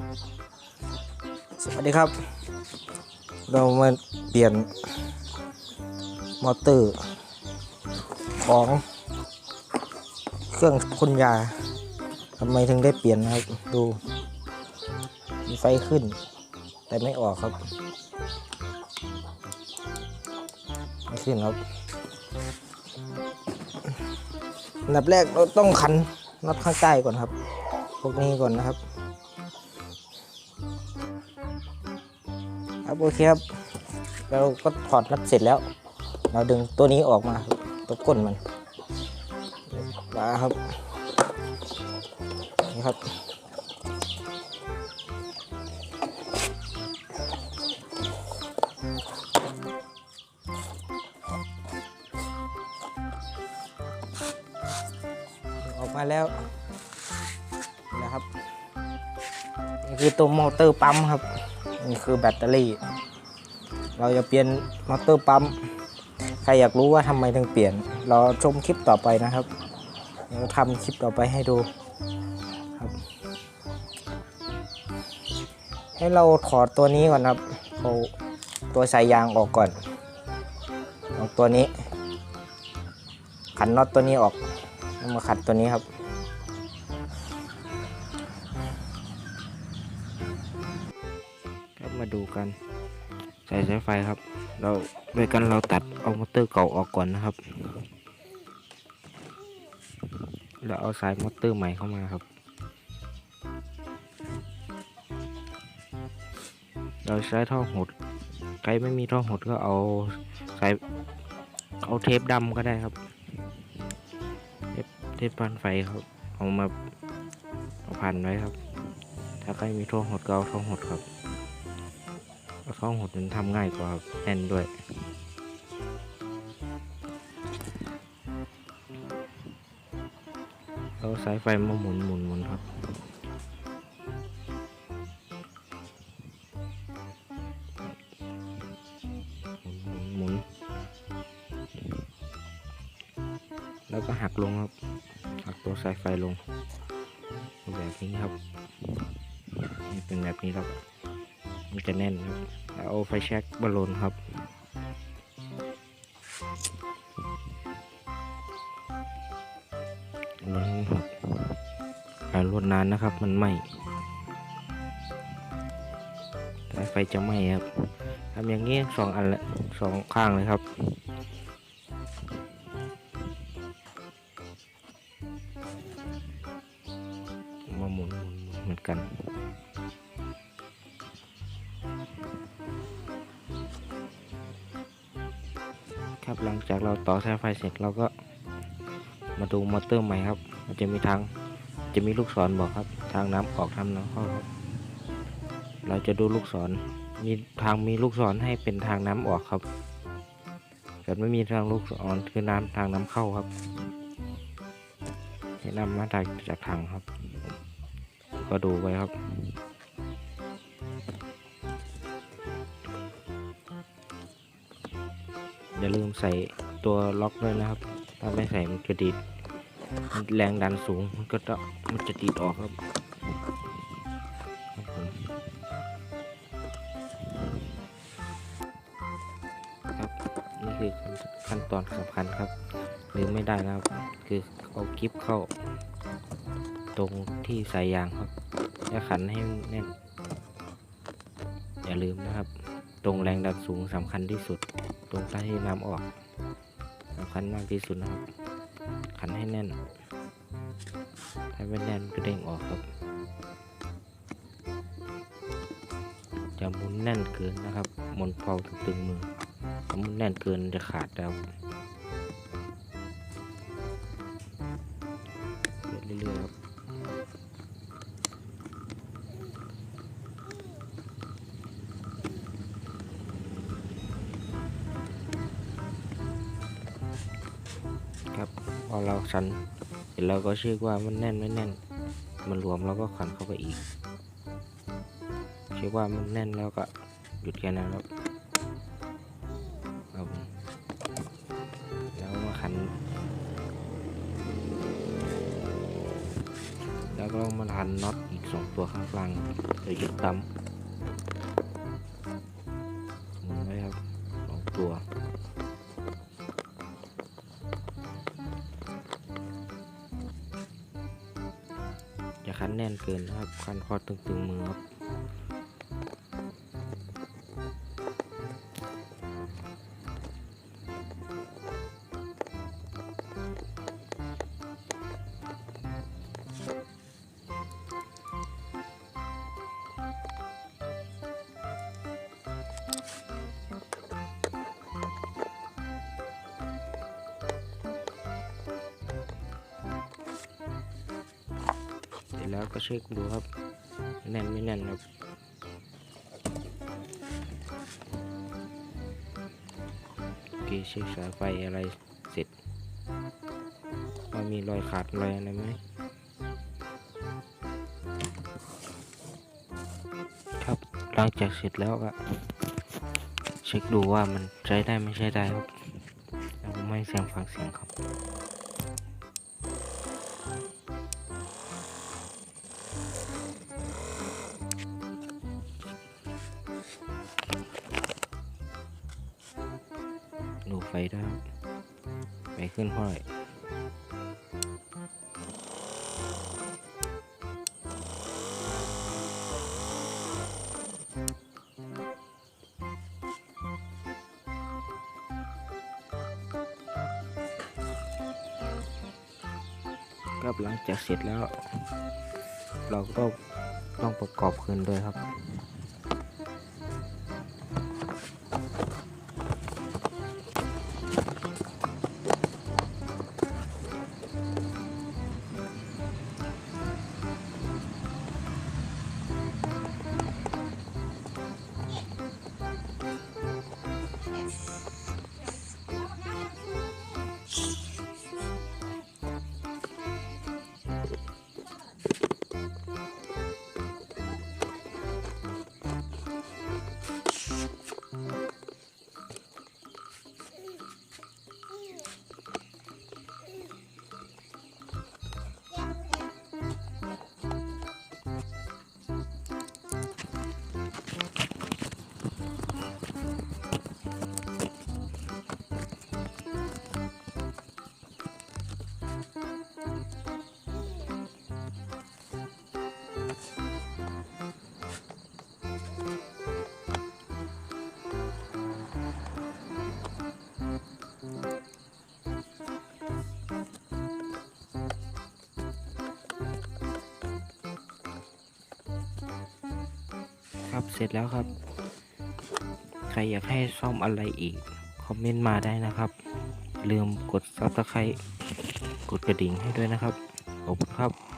สวัสดีครับ เรามาเปลี่ยนมอเตอร์ของเครื่องพ่นยาทำไมถึงได้เปลี่ยนนะครับ ดูมีไฟขึ้น แต่ไม่ออกครับ ไม่ขึ้นครับอันดับแรกเราต้องขันน็อตข้างใต้ก่อนครับ พวกนี้ก่อนนะครับ ครับโอเคครับ เราก็ถอดน็อตเสร็จแล้ว เราดึงตัวนี้ออกมาครับตัวก้นมันมาครับนี่ครับออกมาแล้วนะครับนี่คือตัวมอเตอร์ปั๊มครับ นี่คือแบตเตอรี่ เราจะเปลี่ยนมอเตอร์ปั๊ม ใครอยากรู้ว่าทำไมถึงเปลี่ยน เราชมคลิปต่อไปนะครับเดี๋ยวทำคลิปต่อไปให้ดูครับ ให้เราถอดตัวนี้ก่อนครับเอาตัวสายยางออกก่อนเอาตัวนี้ ขันน็อตตัวนี้ออกแล้วมาขัดตัวนี้ครับครับ มาดูกัน ใส่สายไฟครับ เราโดยกันเราตัดเอามอเตอร์เก่าออกก่อนนะครับ แล้วเอาสายมอเตอร์ใหม่เข้ามาครับ เราใช้ท่อหดใครไม่มีท่อหดก็เอาสายเอาเทปดำก็ได้ครับ เทปเทปพันไฟครับเอามาเอาพันไว้ครับ ถ้าใครมีท่อหดก็เอาท่อหดครับ เอาหดมันทำง่ายกว่าแน่นด้วยเอาสายไฟมาหมุนหมุนหมุนครับหมุนหมุนหมุนแล้วก็หักลงครับหักตัวสายไฟลงแบบนี้ครับนี่เป็นแบบนี้ครับ มันจะแน่นครับแล้วเอาไฟแช็กบอลลูนครับลนครับการลดนานนะครับ มันไหม้สายไฟจะไหม้ครับทำอย่างนี้สองอันละสองข้างเลยครับมาหมุนหมุนเหมือนกัน ครับหลังจากเราต่อสายไฟเสร็จเราก็มาดูมอเตอร์ใหม่ครับ มันจะมีทางจะมีลูกศรบอกครับ ทางน้ำออกทางน้ำเข้าครับ เราจะดูลูกศรมีทางมีลูกศรให้เป็นทางน้ำออกครับแต่ไม่มีทางลูกศรคือน้ำทางน้ำเข้าครับให้นำมาจากจากทางครับ ก็ดูไว้ครับ อย่าลืมใส่ตัวล็อกด้วยนะครับ ถ้าไม่ใส่มันจะดีดแรงดันสูงมันก็จะมันจะดีดออกครับครับนี่คือขั้นตอนสำคัญครับลืมไม่ได้นะครับ คือเอากิฟเข้า ตรงที่สายยางครับและขันให้แน่นอย่าลืมนะครับ ตรงแรงดันสูงสำคัญที่สุด ตรงใต้ที่น้ำออกสำคัญมากที่สุดนะครับขันให้แน่น ถ้าไม่แน่นก็เด้งออกครับจะหมุนแน่นเกินนะครับหมุนเป่าตึงๆมือถ้าหมุนแน่นเกินจะขาดแล้วเรื่อยๆครับ พอเราสันเห็นเราก็เชื่อว่ามันแน่นไม่แน่น มันรวมเราก็ขันเข้าไปอีกเชื่อว่ามันแน่นแล้วก็หยุดแค่นั้นครับครับแล้วมาขัน แล้วก็มาทันน็อตอีกสองตัวข้างล่างเดี๋ยวยึดตั้ม คันแน่นเกินนะครับคันคอตึงๆมือครับ แล้วก็เช็คดูครับ แน่นไม่แน่นครับโอเคเช็คสายไฟอะไรเสร็จว่ามีรอยขาดรอยอะไรไหมครับหลังจากเสร็จแล้วก็เช็คดูว่ามันใช้ได้ไม่ใช้ได้ครับแล้วผมไม่เสียงฟังเสียงครับ ไฟได้ครับไฟขึ้นเท่าไหร่ครับหลังจากเสร็จแล้ว เราก็ต้องประกอบคืนด้วยครับ ครับ เสร็จแล้วครับ ใครอยากให้ซ่อมอะไรอีก คอมเมนต์มาได้นะครับลืมกด subscribe กดกระดิ่งให้ด้วยนะครับ ขอบคุณครับ